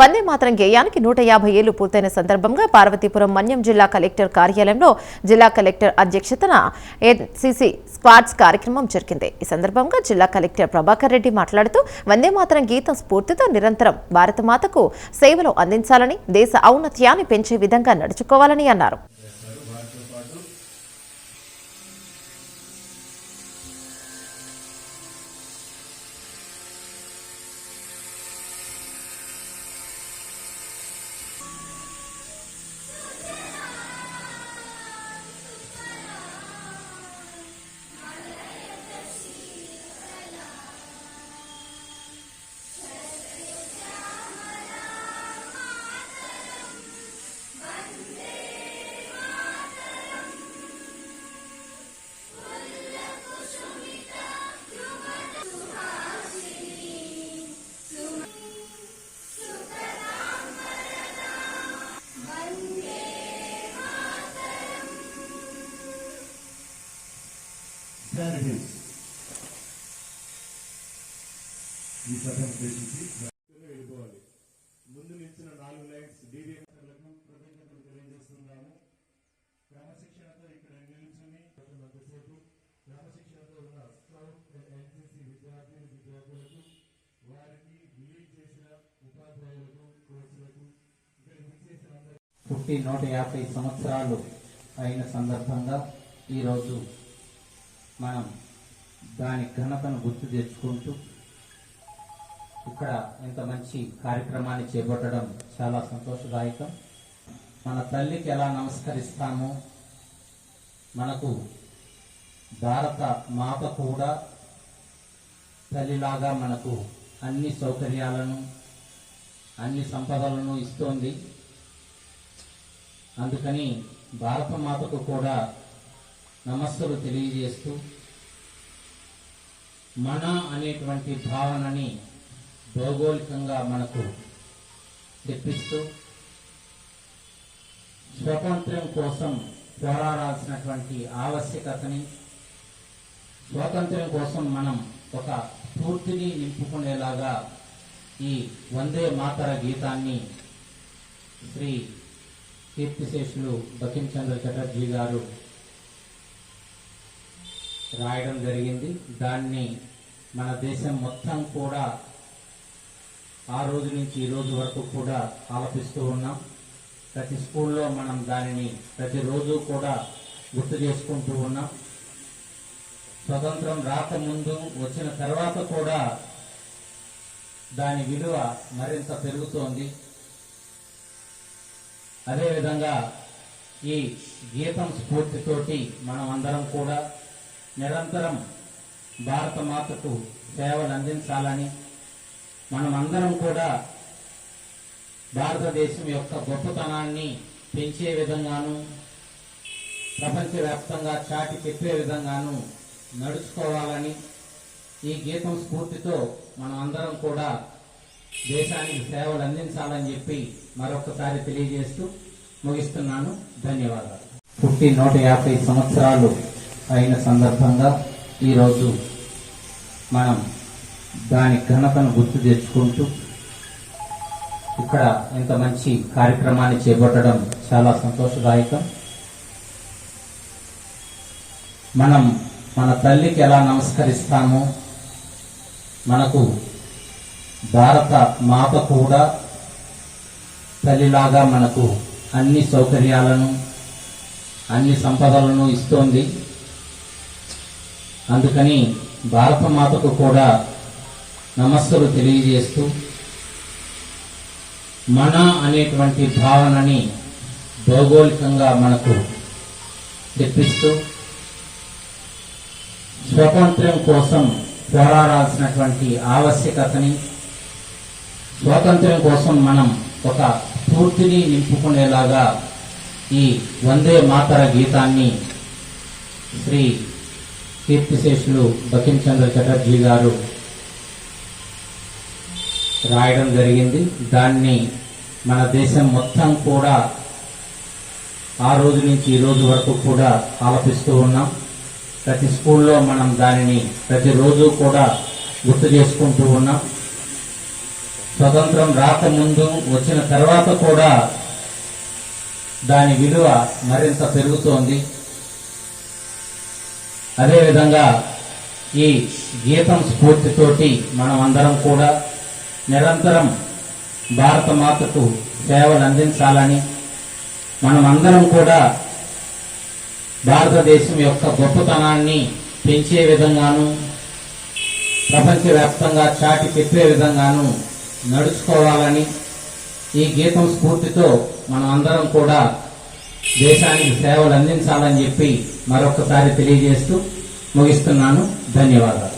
వందే మాతరం గేయానికి నూట యాభై ఏళ్ళు పూర్తయిన సందర్భంగా పార్వతీపురం మన్యం జిల్లా కలెక్టర్ కార్యాలయంలో జిల్లా కలెక్టర్ అధ్యక్షతన ఎన్సీసీ స్క్వాడ్స్ కార్యక్రమం జరిగింది. ఈ సందర్భంగా జిల్లా కలెక్టర్ ప్రభాకర్ రెడ్డి మాట్లాడుతూ వందే మాతరం గీతం స్ఫూర్తితో నిరంతరం భారతమాతకు సేవలు అందించాలని దేశ ఔన్నత్యాన్ని పెంచే విధంగా నడుచుకోవాలని అన్నారు. Stand again. ఈ సభను ఉద్దేశించి వెళ్ళిపోవాలి ముందు నిలిచిన నాలుగు లైన్స్ డీడీఎంలకు కృతజ్ఞతలు తెలియజేస్తున్నాము క్రమశిక్షణతో ఇక్కడ నిలుచుని కొంతసేపు క్రమశిక్షణతో ఉన్న స్కౌట్ ఎన్సీసీ విద్యార్థులు విద్యార్థులకు వారికి రిలీజ్ చేసిన ఉపాధ్యాయులకు కోర్సులకు ఇక్కడ విచ్చేసిన పుట్టి నూట యాభై సంవత్సరాలు అయిన సందర్భంగా ఈరోజు మనం దాని ఘనతను గుర్తు తెచ్చుకుంటూ ఇక్కడ ఇంత మంచి కార్యక్రమాన్ని చేపట్టడం చాలా సంతోషదాయకం. మన తల్లికి ఎలా నమస్కరిస్తామో మనకు భారత మాత కూడా తల్లిలాగా మనకు అన్ని సౌకర్యాలను అన్ని సంపదలను ఇస్తోంది. అందుకని భారత మాతకు కూడా నమస్సులు తెలియజేస్తూ మన అనేటువంటి భావనని భౌగోళికంగా మనకు తెప్పిస్తూ స్వాతంత్ర్యం కోసం పోరాడాల్సినటువంటి ఆవశ్యకతని స్వాతంత్ర్యం కోసం మనం ఒక స్ఫూర్తిని నింపుకునేలాగా ఈ వందే మాతర గీతాన్ని శ్రీ కీర్తిశేషులు బకించంద్ర చటర్జీ గారు రాయడం జరిగింది. దాన్ని మన దేశం మొత్తం కూడా ఆ రోజు నుంచి ఈ రోజు వరకు కూడా ఆలపిస్తూ ఉన్నాం. ప్రతి స్కూల్లో మనం దానిని ప్రతిరోజు కూడా గుర్తు చేసుకుంటూ ఉన్నాం. స్వతంత్రం రాకముందు వచ్చిన తర్వాత కూడా దాని విలువ మరింత పెరుగుతోంది. అదేవిధంగా ఈ గీతం స్ఫూర్తితోటి మనం అందరం కూడా నిరంతరం భారత మాతకు సేవలు అందించాలని మనం అందరం కూడా భారతదేశం యొక్క గొప్పతనాన్ని పెంచే విధంగాను ప్రపంచవ్యాప్తంగా చాటి చెప్పే విధంగాను నడుచుకోవాలని ఈ గీతం స్ఫూర్తితో మనం అందరం కూడా దేశానికి సేవలు అందించాలని చెప్పి మరొకసారి తెలియజేస్తూ ముగిస్తున్నాను. ధన్యవాదాలు. పుట్టి నూట యాభై సంవత్సరాలు అయిన సందర్భంగా ఈరోజు మనం దాని ఘనతను గుర్తు తెచ్చుకుంటూ ఇక్కడ ఇంత మంచి కార్యక్రమాన్ని చేపట్టడం చాలా సంతోషదాయకం. మనం మన తల్లికి ఎలా నమస్కరిస్తామో మనకు భారత మాత కూడా తల్లిలాగా మనకు అన్ని సౌకర్యాలను అన్ని సంపదలను ఇస్తోంది. అందుకని భారత మాతకు కూడా నమస్సులు తెలియజేస్తూ మన అనేటువంటి భావనని భౌగోళికంగా మనకు తెప్పిస్తూ స్వాతంత్ర్యం కోసం పోరాడాల్సినటువంటి ఆవశ్యకతని స్వాతంత్ర్యం కోసం మనం ఒక స్ఫూర్తిని నింపుకునేలాగా ఈ వందే మాతర గీతాన్ని శ్రీ కీర్తిశేషులు బకించంద్ర చటర్జీ గారు రాయడం జరిగింది. దాన్ని మన దేశం మొత్తం కూడా ఆ రోజు నుంచి ఈ రోజు వరకు కూడా ఆలపిస్తూ ఉన్నాం. ప్రతి స్కూల్లో మనం దానిని ప్రతిరోజు కూడా గుర్తు చేసుకుంటూ ఉన్నాం. స్వతంత్రం రాకముందు వచ్చిన తర్వాత కూడా దాని విలువ మరింత పెరుగుతోంది. అదేవిధంగా ఈ గీతం స్ఫూర్తితోటి మనం అందరం కూడా నిరంతరం భారత మాతకు సేవలు అందించాలని మనం అందరం కూడా భారతదేశం యొక్క గొప్పతనాన్ని పెంచే విధంగాను ప్రపంచవ్యాప్తంగా చాటి చెప్పే విధంగాను నడుచుకోవాలని ఈ గీతం స్ఫూర్తితో మనం అందరం కూడా దేశానికి సేవలు అందించాలని చెప్పి మరొకసారి తెలియజేస్తూ ముగిస్తున్నాను. ధన్యవాదాలు.